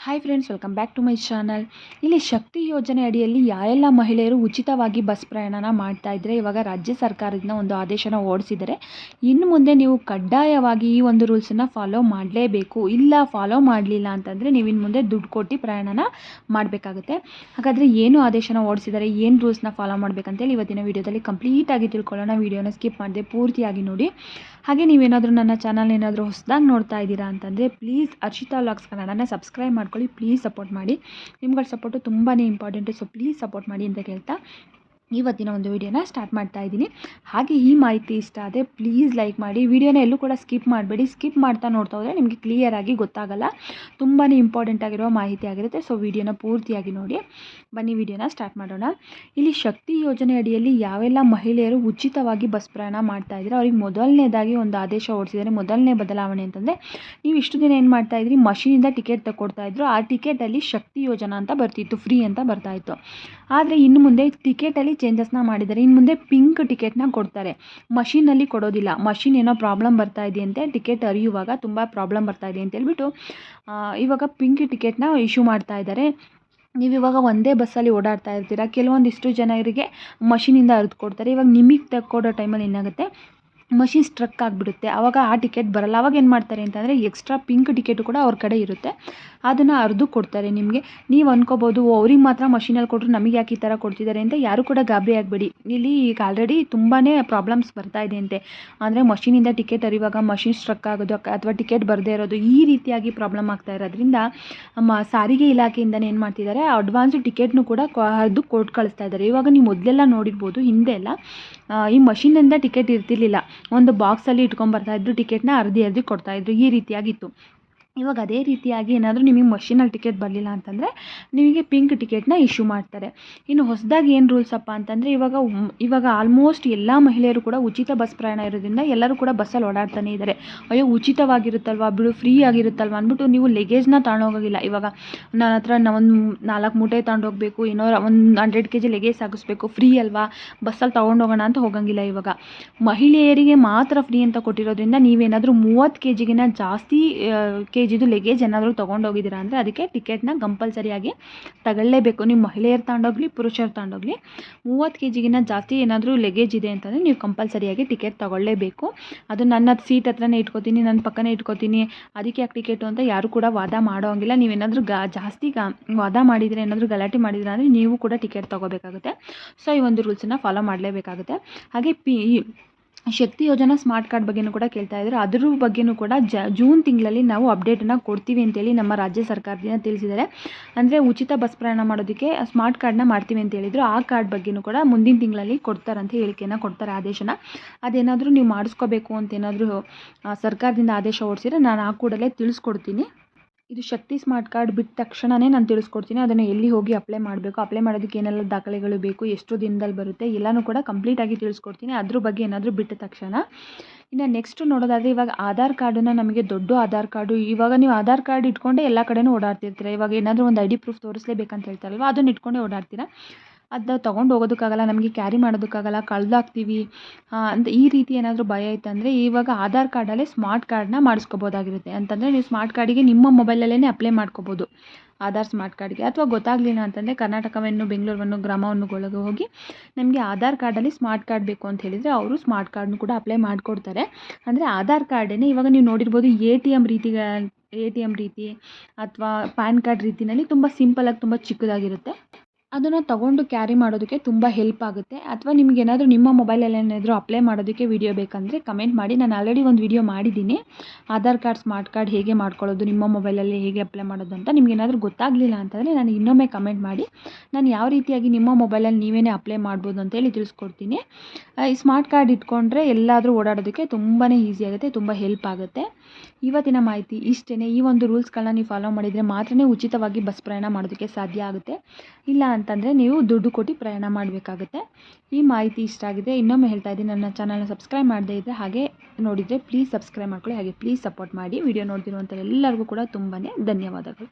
Hi friends welcome back to my channel ಇಲ್ಲಿ ಶಕ್ತಿ ಯೋಜನೆ ಅಡಿಯಲ್ಲಿ ಯಾರೆಲ್ಲ ಮಹಿಳೆಯರು ಉಚಿತವಾಗಿ ಬಸ್ ಪ್ರಯಾಣನ ಮಾಡ್ತಾ ಇದ್ದರೆ ಇವಾಗ ರಾಜ್ಯ ಸರ್ಕಾರದಿಂದ ಒಂದು ಆದೇಶನ ಓಡಿಸಿದರೆ ಇನ್ನು ಮುಂದೆ ನೀವು ಕಡ್ಡಾಯವಾಗಿ ಈ ಒಂದು ರೂಲ್ಸನ್ನು ಫಾಲೋ ಮಾಡಲೇಬೇಕು. ಇಲ್ಲ ಫಾಲೋ ಮಾಡಲಿಲ್ಲ ಅಂತಂದರೆ ನೀವು ಇನ್ನು ಮುಂದೆ ದುಡ್ಡು ಕೊಟ್ಟು ಪ್ರಯಾಣನ ಮಾಡಬೇಕಾಗುತ್ತೆ. ಹಾಗಾದರೆ ಏನು ಆದೇಶನ ಹೊರಡಿಸಿದ್ದಾರೆ, ಏನು ರೂಲ್ಸ್ನ ಫಾಲೋ ಮಾಡಬೇಕಂತೇಳಿ ಇವತ್ತಿನ ವೀಡಿಯೋದಲ್ಲಿ ಕಂಪ್ಲೀಟಾಗಿ ತಿಳ್ಕೊಳ್ಳೋಣ. ವೀಡಿಯೋನ ಸ್ಕಿಪ್ ಮಾಡಿದೆ ಪೂರ್ತಿಯಾಗಿ ನೋಡಿ. ಹಾಗೆ ನೀವೇನಾದರೂ ನನ್ನ ಚಾನಲ್ ಏನಾದರೂ ಹೊಸದಾಗಿ ನೋಡ್ತಾ ಇದ್ದೀರಾ ಅಂತಂದರೆ ಪ್ಲೀಸ್ ಅರ್ಷಿತಾ ವ್ಲಾಗ್ಸ್ ಕನ್ನಡನ ಸಬ್ಸ್ಕ್ರೈಬ್ ಮಾಡ್ಕೊಳ್ಳಿ, ಪ್ಲೀಸ್ ಸಪೋರ್ಟ್ ಮಾಡಿ. ನಿಮ್ಗಳ ಸಪೋರ್ಟು ತುಂಬಾ ಇಂಪಾರ್ಟೆಂಟು, ಸೊ ಪ್ಲೀಸ್ ಸಪೋರ್ಟ್ ಮಾಡಿ ಅಂತ ಕೇಳ್ತಾ ಇವತ್ತಿನ ಒಂದು ವಿಡಿಯೋನ ಸ್ಟಾರ್ಟ್ ಮಾಡ್ತಾ ಇದ್ದೀನಿ. ಹಾಗೆ ಈ ಮಾಹಿತಿ ಇಷ್ಟ ಆದರೆ ಪ್ಲೀಸ್ ಲೈಕ್ ಮಾಡಿ. ವಿಡಿಯೋನ ಎಲ್ಲೂ ಕೂಡ ಸ್ಕಿಪ್ ಮಾಡಬೇಡಿ. ಸ್ಕಿಪ್ ಮಾಡ್ತಾ ನೋಡ್ತಾ ಹೋದರೆ ನಿಮಗೆ ಕ್ಲಿಯರಾಗಿ ಗೊತ್ತಾಗಲ್ಲ. ತುಂಬಾ ಇಂಪಾರ್ಟೆಂಟ್ ಆಗಿರೋ ಮಾಹಿತಿ ಆಗಿರುತ್ತೆ. ಸೊ ವಿಡಿಯೋನ ಪೂರ್ತಿಯಾಗಿ ನೋಡಿ. ಬನ್ನಿ, ವಿಡಿಯೋನ ಸ್ಟಾರ್ಟ್ ಮಾಡೋಣ. ಇಲ್ಲಿ ಶಕ್ತಿ ಯೋಜನೆ ಅಡಿಯಲ್ಲಿ ಯಾವೆಲ್ಲ ಮಹಿಳೆಯರು ಉಚಿತವಾಗಿ ಬಸ್ ಪ್ರಯಾಣ ಮಾಡ್ತಾ ಇದ್ದಾರೆ? ಅವ್ರಿಗೆ ಮೊದಲನೇದಾಗಿ ಒಂದು ಆದೇಶ ಓಡಿಸಿದರೆ ಮೊದಲನೇ ಬದಲಾವಣೆ ಅಂತಂದರೆ, ನೀವು ಇಷ್ಟು ದಿನ ಏನು ಮಾಡ್ತಾ ಇದ್ರಿ? ಮಷೀನಿಂದ ಟಿಕೆಟ್ ತಗೊಡ್ತಾ ಇದ್ರು. ಆ ಟಿಕೆಟಲ್ಲಿ ಶಕ್ತಿ ಯೋಜನಾ ಅಂತ ಬರ್ತಿತ್ತು. ಫ್ರೀ ಅಂತ ಬರ್ತಾಯಿತ್ತು ಆದರೆ ಇನ್ನು ಮುಂದೆ ಟಿಕೆಟಲ್ಲಿ ಚೇಂಜಸ್ನ ಮಾಡಿದ್ದಾರೆ. ಇನ್ನು ಮುಂದೆ ಪಿಂಕ್ ಟಿಕೆಟ್ನ ಕೊಡ್ತಾರೆ. ಮಷೀನಲ್ಲಿ ಕೊಡೋದಿಲ್ಲ. ಮಷಿನ್ ಏನೋ ಪ್ರಾಬ್ಲಮ್ ಬರ್ತಾ ಇದೆಯಂತೆ ಟಿಕೆಟ್ ಅರಿಯುವಾಗ ತುಂಬ ಪ್ರಾಬ್ಲಮ್ ಬರ್ತಾ ಇದೆ ಅಂತ ಹೇಳ್ಬಿಟ್ಟು ಇವಾಗ ಪಿಂಕ್ ಟಿಕೆಟ್ನ ಇಶ್ಯೂ ಮಾಡ್ತಾ ಇದ್ದಾರೆ. ನೀವು ಇವಾಗ ಒಂದೇ ಬಸ್ಸಲ್ಲಿ ಓಡಾಡ್ತಾ ಇರ್ತೀರ. ಕೆಲವೊಂದಿಷ್ಟು ಜನರಿಗೆ ಮಷಿನಿಂದ ಅರ್ದು ಕೊಡ್ತಾರೆ. ಇವಾಗ ನಿಮಗೆ ತಕ್ಕೊಡೋ ಟೈಮಲ್ಲಿ ಏನಾಗುತ್ತೆ? ಮಷಿನ್ ಸ್ಟ್ರಕ್ ಆಗಿಬಿಡುತ್ತೆ. ಆವಾಗ ಆ ಟಿಕೆಟ್ ಬರಲ್ಲ. ಅವಾಗ ಏನು ಮಾಡ್ತಾರೆ ಅಂತಂದರೆ ಎಕ್ಸ್ಟ್ರಾ ಪಿಂಕ್ ಟಿಕೆಟು ಕೂಡ ಅವ್ರ ಕಡೆ ಇರುತ್ತೆ. ಅದನ್ನು ಅರ್ದು ಕೊಡ್ತಾರೆ ನಿಮಗೆ. ನೀವು ಅನ್ಕೋಬೋದು ಅವ್ರಿಗೆ ಮಾತ್ರ ಮಷೀನಲ್ಲಿ ಕೊಟ್ಟರು ನಮಗೆ ಯಾಕೆ ಈ ಥರ ಕೊಡ್ತಿದ್ದಾರೆ ಅಂತ ಯಾರು ಕೂಡ ಗಾಬರಿ ಆಗಬೇಡಿ. ಇಲ್ಲಿ ಈಗ ಆಲ್ರೆಡಿ ತುಂಬಾ ಪ್ರಾಬ್ಲಮ್ಸ್ ಬರ್ತಾ ಇದೆ ಅಂತೆ. ಅಂದರೆ ಮಷೀನಿಂದ ಟಿಕೆಟ್ ಅರಿವಾಗ ಮಷೀನ್ ಸ್ಟ್ರಕ್ ಆಗೋದು ಅಥವಾ ಟಿಕೆಟ್ ಬರದೇ ಇರೋದು ಈ ರೀತಿಯಾಗಿ ಪ್ರಾಬ್ಲಮ್ ಆಗ್ತಾ ಇರೋದ್ರಿಂದ ಮ ಸಾರಿಗೆ ಇಲಾಖೆಯಿಂದನೇ ಏನು ಮಾಡ್ತಿದ್ದಾರೆ ಅಡ್ವಾನ್ಸ್ ಟಿಕೆಟ್ನು ಕೂಡ ಹರಿದು ಕೊಟ್ಟು ಕಳಿಸ್ತಾ ಇದ್ದಾರೆ ಇವಾಗ ನೀವು ಮೊದಲೆಲ್ಲ ನೋಡಿರ್ಬೋದು, ಹಿಂದೆ ಎಲ್ಲ ಈ ಮಷೀನಿಂದ ಟಿಕೆಟ್ ಇರ್ತಿರ್ಲಿಲ್ಲ. ಒಂದು ಬಾಕ್ಸಲ್ಲಿ ಇಟ್ಕೊಂಬರ್ತಾಯಿದ್ರು ಟಿಕೆಟ್ನ ಅರ್ಧಿ ಅರ್ಧಿ ಕೊಡ್ತಾಯಿದ್ರು ಈ ರೀತಿಯಾಗಿತ್ತು. ಇವಾಗ ಅದೇ ರೀತಿಯಾಗಿ ಏನಾದರೂ ನಿಮಗೆ ಮಷಿನಲ್ಲಿ ಟಿಕೆಟ್ ಬರಲಿಲ್ಲ ಅಂತಂದರೆ ನಿಮಗೆ ಪಿಂಕ್ ಟಿಕೆಟ್ನ ಇಶ್ಯೂ ಮಾಡ್ತಾರೆ. ಇನ್ನು ಹೊಸದಾಗಿ ಏನು ರೂಲ್ಸಪ್ಪ ಅಂತಂದರೆ ಇವಾಗ ಇವಾಗ ಆಲ್ಮೋಸ್ಟ್ ಎಲ್ಲ ಮಹಿಳೆಯರು ಕೂಡ ಉಚಿತ ಬಸ್ ಪ್ರಯಾಣ ಇರೋದ್ರಿಂದ ಎಲ್ಲರೂ ಕೂಡ ಬಸ್ಸಲ್ಲಿ ಓಡಾಡ್ತಾನೆ ಇದ್ದಾರೆ ಅಯ್ಯೋ, ಉಚಿತವಾಗಿರುತ್ತಲ್ವಾ? ಬಿಡು ಫ್ರೀ ಆಗಿರುತ್ತಲ್ವ? ಅಂದ್ಬಿಟ್ಟು ನೀವು ಲಗೇಜ್ನ ತಗೊಂಡೋಗೋಗಿಲ್ಲ ಇವಾಗ ನನ್ನ ಹತ್ರ ಒಂದು ನಾಲ್ಕು ಮೂಟೆ ತಗೊಂಡೋಗ್ಬೇಕು ಏನೋ ಒಂದು ಹಂಡ್ರೆಡ್ ಕೆ ಜಿ ಲಗೇಜ್ ಸಾಗಿಸ್ಬೇಕು ಫ್ರೀ ಅಲ್ವಾ ಬಸ್ಸಲ್ಲಿ ತೊಗೊಂಡೋಗೋಣ ಅಂತ ಹೋಗಂಗಿಲ್ಲ ಇವಾಗ. ಮಹಿಳೆಯರಿಗೆ ಮಾತ್ರ ಫ್ರೀ ಅಂತ ಕೊಟ್ಟಿರೋದ್ರಿಂದ ನೀವೇನಾದರೂ ಮೂವತ್ತು ಕೆ ಜಿಗಿನ ಜಾಸ್ತಿ ಕೆ ಜಿದು ಲಗೇಜ್ ಏನಾದರೂ ತೊಗೊಂಡೋಗಿದ್ದೀರಾ ಅಂದರೆ ಅದಕ್ಕೆ ಟಿಕೆಟ್ನ ಕಂಪಲ್ಸರಿಯಾಗಿ ತಗೊಳ್ಳೇಬೇಕು. ನೀವು ಮಹಿಳೆಯರು ತಗೊಂಡೋಗ್ಲಿ ಪುರುಷರು ತಗೊಂಡೋಗ್ಲಿ ಮೂವತ್ತು ಕೆ ಜಿಗಿನ್ನ ಜಾಸ್ತಿ ಏನಾದರೂ ಲಗೇಜ್ ಇದೆ ಅಂತಂದರೆ ನೀವು ಕಂಪಲ್ಸರಿಯಾಗಿ ಟಿಕೆಟ್ ತಗೊಳ್ಳೇಬೇಕು. ಅದು ನನ್ನ ಸೀಟ್ ಹತ್ರನೇ ಇಟ್ಕೋತೀನಿ ನನ್ನ ಪಕ್ಕನೇ ಇಟ್ಕೋತೀನಿ, ಅದಕ್ಕೆ ಯಾಕೆ ಟಿಕೆಟು ಅಂತ ಯಾರು ಕೂಡ ವಾದ ಮಾಡೋಂಗಿಲ್ಲ ನೀವೇನಾದರೂ ಗಾ, ಜಾಸ್ತಿ ಗಾ, ವಾದ ಮಾಡಿದರೆ, ಏನಾದರೂ ಗಲಾಟೆ ಮಾಡಿದ್ರೆ ಅಂದರೆ ನೀವು ಕೂಡ ಟಿಕೆಟ್ ತೊಗೋಬೇಕಾಗುತ್ತೆ. ಸೊ ಈ ಒಂದು ರೂಲ್ಸನ್ನು ಫಾಲೋ ಮಾಡಲೇಬೇಕಾಗುತ್ತೆ. ಹಾಗೆ P Shakti Yojana smart card ಬಗ್ಗೆಯೂ ಕೂಡ ಕೇಳ್ತಾ ಇದ್ದಾರೆ. ಅದ್ರ ಬಗ್ಗೆಯೂ ಕೂಡ ಜ, ಜೂನ್ ತಿಂಗಳಲ್ಲಿ ನಾವು ಅಪ್ಡೇಟನ್ನು ಕೊಡ್ತೀವಿ ಅಂತೇಳಿ ನಮ್ಮ ರಾಜ್ಯ ಸರ್ಕಾರದಿಂದ ತಿಳಿಸಿದ್ದಾರೆ. ಅಂದರೆ ಉಚಿತ ಬಸ್ ಪ್ರಯಾಣ ಮಾಡೋದಕ್ಕೆ ಸ್ಮಾರ್ಟ್ ಕಾರ್ಡ್ನ ಮಾಡ್ತೀವಿ ಅಂತ ಹೇಳಿದ್ರು. ಆ ಕಾರ್ಡ್ ಬಗ್ಗೆಯೂ ಕೂಡ ಮುಂದಿನ ತಿಂಗಳಲ್ಲಿ ಕೊಡ್ತಾರಂತ ಹೇಳಿಕೆಯನ್ನು ಕೊಡ್ತಾರೆ ಆದೇಶನ. ಅದೇನಾದರೂ ನೀವು ಮಾಡಿಸ್ಕೋಬೇಕು ಅಂತ ಏನಾದರೂ ಸರ್ಕಾರದಿಂದ ಆದೇಶ ಹೊರಡಿಸಿದ್ರೆ ನಾನು ಆ ಕೂಡಲೇ ತಿಳಿಸ್ಕೊಡ್ತೀನಿ. ಇದು ಶಕ್ತಿ ಸ್ಮಾರ್ಟ್ ಕಾರ್ಡ್ ಬಿಟ್ಟ ತಕ್ಷಣವೇ ನಾನು ತಿಳಿಸ್ಕೊಡ್ತೀನಿ. ಅದನ್ನು ಎಲ್ಲಿ ಹೋಗಿ ಅಪ್ಲೈ ಮಾಡಬೇಕು, ಅಪ್ಲೈ ಮಾಡೋದಕ್ಕೆ ಏನೆಲ್ಲ ದಾಖಲೆಗಳು ಬೇಕು, ಎಷ್ಟು ದಿನದಲ್ಲಿ ಬರುತ್ತೆ, ಎಲ್ಲನೂ ಕೂಡ ಕಂಪ್ಲೀಟಾಗಿ ತಿಳಿಸ್ಕೊಡ್ತೀನಿ. ಅದ್ರ ಬಗ್ಗೆ ಏನಾದರೂ ಬಿಟ್ಟ ತಕ್ಷಣ. ಇನ್ನು ನೆಕ್ಸ್ಟ್ ನೋಡೋದಾದರೆ ಇವಾಗ ಆಧಾರ್ ಕಾರ್ಡನ್ನು ನಮಗೆ ದೊಡ್ಡ ಆಧಾರ್ ಕಾರ್ಡು, ಇವಾಗ ನೀವು ಆಧಾರ್ ಕಾರ್ಡ್ ಇಟ್ಕೊಂಡೆ ಎಲ್ಲ ಕಡೆಯೂ ಓಡಾಡ್ತಿರ್ತೀರ. ಇವಾಗ ಏನಾದರೂ ಒಂದು ಐ ಡಿ ಪ್ರೂಫ್ ತೋರಿಸ್ಲೇಬೇಕಂತ ಹೇಳ್ತಾರಲ್ವ, ಅದನ್ನು ಇಟ್ಕೊಂಡೇ ಓಡಾಡ್ತೀರಾ. ಅದು ತೊಗೊಂಡು ಹೋಗೋದಕ್ಕಾಗಲ್ಲ, ನಮಗೆ ಕ್ಯಾರಿ ಮಾಡೋದಕ್ಕಾಗಲ್ಲ, ಕಳೆದಾಕ್ತೀವಿ. ಅಂತ ಈ ರೀತಿ ಏನಾದರೂ ಭಯ ಇತ್ತಂದರೆ ಇವಾಗ ಆಧಾರ್ ಕಾರ್ಡಲ್ಲೇ ಸ್ಮಾರ್ಟ್ ಕಾರ್ಡನ್ನ ಮಾಡಿಸ್ಕೋಬೋದಾಗಿರುತ್ತೆ. ಅಂತಂದರೆ ನೀವು ಸ್ಮಾರ್ಟ್ ಕಾರ್ಡಿಗೆ ನಿಮ್ಮ ಮೊಬೈಲಲ್ಲೇ ಅಪ್ಲೈ ಮಾಡ್ಕೋಬೋದು. ಆಧಾರ್ ಸ್ಮಾರ್ಟ್ ಕಾರ್ಡ್ಗೆ ಅಥವಾ ಗೊತ್ತಾಗಲಿಲ್ಲ ಅಂತಂದರೆ ಕರ್ನಾಟಕವನ್ನು, ಬೆಂಗಳೂರನ್ನು ಗ್ರಾಮವನ್ನುಗಳಿಗೆ ಹೋಗಿ ನಮಗೆ ಆಧಾರ್ ಕಾರ್ಡಲ್ಲಿ ಸ್ಮಾರ್ಟ್ ಕಾರ್ಡ್ ಬೇಕು ಅಂತ ಹೇಳಿದರೆ ಅವರು ಸ್ಮಾರ್ಟ್ ಕಾರ್ಡ್ನು ಕೂಡ ಅಪ್ಲೈ ಮಾಡಿಕೊಡ್ತಾರೆ. ಅಂದರೆ ಆಧಾರ್ ಕಾರ್ಡೇ ಇವಾಗ ನೀವು ನೋಡಿರ್ಬೋದು ಎ ಟಿ ಎಂ ರೀತಿ ಎ ಟಿ ಎಂ ರೀತಿ ಅಥವಾ ಪ್ಯಾನ್ ಕಾರ್ಡ್ ರೀತಿಯಲ್ಲಿ ತುಂಬ ಸಿಂಪಲಾಗಿ ತುಂಬ ಚಿಕ್ಕದಾಗಿರುತ್ತೆ. ಅದನ್ನು ತಗೊಂಡು ಕ್ಯಾರಿ ಮಾಡೋದಕ್ಕೆ ತುಂಬ ಹೆಲ್ಪ್ ಆಗುತ್ತೆ. ಅಥವಾ ನಿಮಗೇನಾದರೂ ನಿಮ್ಮ ಮೊಬೈಲಲ್ಲಿ ಏನಾದರೂ ಅಪ್ಲೈ ಮಾಡೋದಕ್ಕೆ ವೀಡಿಯೋ ಬೇಕಂದರೆ ಕಮೆಂಟ್ ಮಾಡಿ. ನಾನು ಆಲ್ರೆಡಿ ಒಂದು ವಿಡಿಯೋ ಮಾಡಿದ್ದೀನಿ. ಆಧಾರ್ ಕಾರ್ಡ್ ಸ್ಮಾರ್ಟ್ ಕಾರ್ಡ್ ಹೇಗೆ ಮಾಡ್ಕೊಳ್ಳೋದು, ನಿಮ್ಮ ಮೊಬೈಲಲ್ಲಿ ಹೇಗೆ ಅಪ್ಲೈ ಮಾಡೋದು ಅಂತ ನಿಮಗೇನಾದರೂ ಗೊತ್ತಾಗಲಿಲ್ಲ ಅಂತಂದರೆ ನಾನು ಇನ್ನೊಮ್ಮೆ ಕಮೆಂಟ್ ಮಾಡಿ. ನಾನು ಯಾವ ರೀತಿಯಾಗಿ ನಿಮ್ಮ ಮೊಬೈಲಲ್ಲಿ ನೀವೇ ಅಪ್ಲೈ ಮಾಡ್ಬೋದು ಅಂತೇಳಿ ತಿಳಿಸ್ಕೊಡ್ತೀನಿ. ಈ ಸ್ಮಾರ್ಟ್ ಕಾರ್ಡ್ ಇಟ್ಕೊಂಡ್ರೆ ಎಲ್ಲಾದರೂ ಓಡಾಡೋದಕ್ಕೆ ತುಂಬಾ ಈಸಿ ಆಗುತ್ತೆ, ತುಂಬ ಹೆಲ್ಪ್ ಆಗುತ್ತೆ. ಇವತ್ತಿನ ಮಾಹಿತಿ ಇಷ್ಟೇ ಈ ಒಂದು ರೂಲ್ಸ್ಗಳನ್ನ ನೀವು ಫಾಲೋ ಮಾಡಿದರೆ ಮಾತ್ರ ಉಚಿತವಾಗಿ ಬಸ್ ಪ್ರಯಾಣ ಮಾಡೋದಕ್ಕೆ ಸಾಧ್ಯ ಆಗುತ್ತೆ. ಇಲ್ಲ ಅಂತಂದರೆ ನೀವು ದುಡ್ಡು ಕೊಟ್ಟು ಪ್ರಯಾಣ ಮಾಡಬೇಕಾಗುತ್ತೆ. ಈ ಮಾಹಿತಿ ಇಷ್ಟ ಆಗಿದೆ ಇನ್ನೊಮ್ಮೆ ಹೇಳ್ತಾ ಇದ್ದೀನಿ, ನನ್ನ ಚಾನಲ್ನ ಸಬ್ಸ್ಕ್ರೈಬ್ ಮಾಡದೇ ಇದ್ದರೆ ಹಾಗೆ ನೋಡಿದರೆ ಪ್ಲೀಸ್ ಸಬ್ಸ್ಕ್ರೈಬ್ ಮಾಡ್ಕೊಳ್ಳಿ, ಹಾಗೆ ಪ್ಲೀಸ್ ಸಪೋರ್ಟ್ ಮಾಡಿ. ವಿಡಿಯೋ ನೋಡ್ತಿರುವಂಥ ಎಲ್ಲರಿಗೂ ಕೂಡ ತುಂಬಾ ಧನ್ಯವಾದಗಳು.